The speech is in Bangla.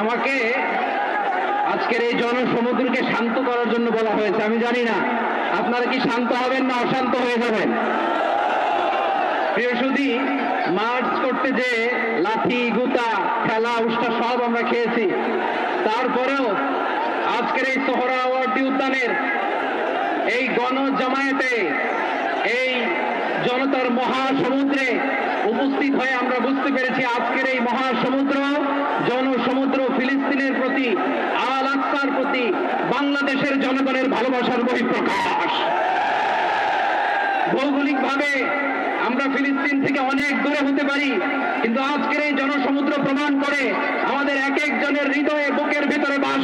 আমাকে আজকের এই জনসমুদ্রকে শান্ত করার জন্য বলা হয়েছে। আমি জানি আপনারা কি শান্ত হবেন না অশান্ত হয়ে যাবেন? প্রিয় মার্চ করতে যে লাঠি গুতা খেলা উষ্টা সব আমরা খেয়েছি। তারপরেও আজকের এই সোহরাওয়ার্দী উদ্যানের এই গণ জামায়াতে এই জনতার মহাসমুদ্রে উপস্থিত হয়ে আমরা বুঝতে পেরেছি আজকের এই মহাসমুদ্র, জনসমুদ্র ফিলিস্তিনের প্রতি, আল আকসার প্রতি, বাংলাদেশের জনগণের ভালোবাসার বহিঃপ্রকাশ। ভৌগোলিকভাবে আমরা ফিলিস্তিন থেকে অনেক দূরে হতে পারি, কিন্তু আজকের এই জনসমুদ্র প্রমাণ করে আমাদের এক একজনের হৃদয়ে বুকের ভিতরে বাস